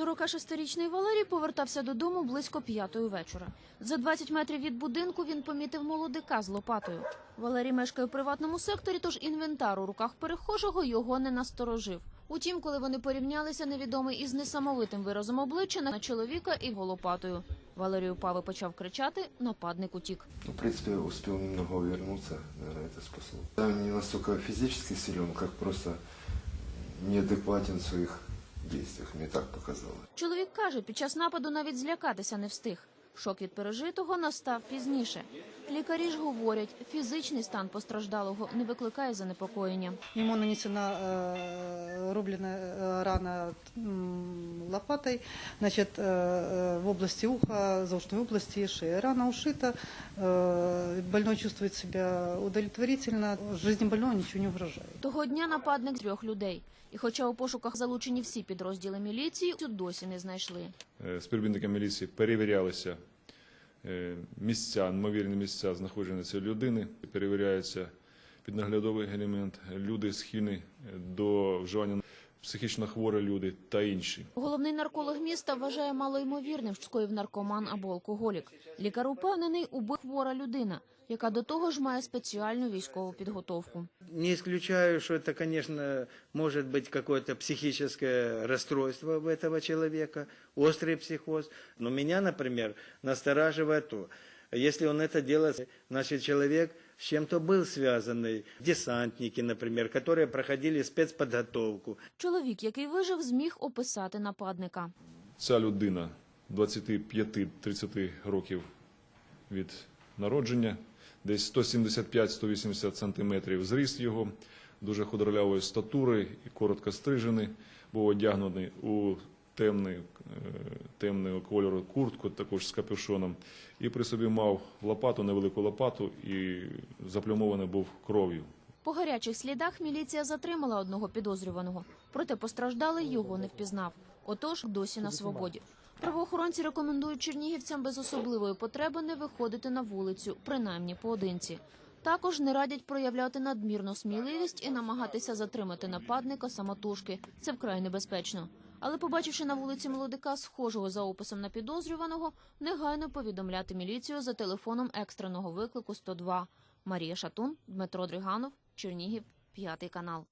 46-річний Валерій повертався додому близько п'ятої вечора. За 20 метрів від будинку він помітив молодика з лопатою. Валерій мешкає у приватному секторі, тож інвентар у руках перехожого його не насторожив. Утім, коли вони порівнялися, невідомий із несамовитим виразом обличчя на чоловіка і його лопатою. Валерій упав і почав кричати, нападник утік. Ну, в принципе, успел немного увернуться, наверное, это спасло. Я не настолько физически силен, как просто неадекватен в своих Мені так показали. Чоловік каже, під час нападу навіть злякатися не встиг. Шок від пережитого настав пізніше. Лікарі ж говорять, фізичний стан постраждалого не викликає занепокоєння. Ему нанесена э, рубленная э, рана м, лопатой, значит, э, э, в области уха, заушной области и шеи. Рана ушита, э, больной чувствует себя удовлетворительно, жизни больного ничего не угрожает. Того дня нападник трьох людей. І хоча у пошуках залучені всі підрозділи міліції, цю досі не знайшли. Е, співробітниками міліції перевірялися е, місця, ймовірні місця знаходження цієї людини, перевіряється піднаглядовий елемент, люди схильні е, до вживання психічно хворі люди та інші. Головний нарколог міста вважає малоймовірним, що скоїв наркоман або алкоголік. Лікар упевнений, убив хвора людина, яка до того ж має спеціальну військову підготовку. Не исключаю, что это, конечно, может быть какое-то психическое расстройство у этого человека, острый психоз. Но меня, например, настораживает то, если он это делает, значит, человек с чем-то был связанный. Десантники, например, которые проходили спецподготовку. Чоловік, який вижив, зміг описати нападника. Ця людина 25-30 років від народження, десь 175-180 сантиметрів зріст його, дуже худорлявої статури і коротко стрижений, був одягнений у темний, е, темного кольору куртку, також з капюшоном, і при собі мав лопату, невелику лопату, і заплюмований був кров'ю. По гарячих слідах міліція затримала одного підозрюваного, проте постраждалий його не впізнав. Отож, досі на свободі. Правоохоронці рекомендують чернігівцям без особливої потреби не виходити на вулицю, принаймні поодинці. Також не радять проявляти надмірну сміливість і намагатися затримати нападника самотужки. Це вкрай небезпечно. Але, побачивши на вулиці молодика, схожого за описом на підозрюваного, негайно повідомляти міліцію за телефоном екстреного виклику 102. Марія Шатун, Дмитро Дриганов, Чернігів, п'ятий канал.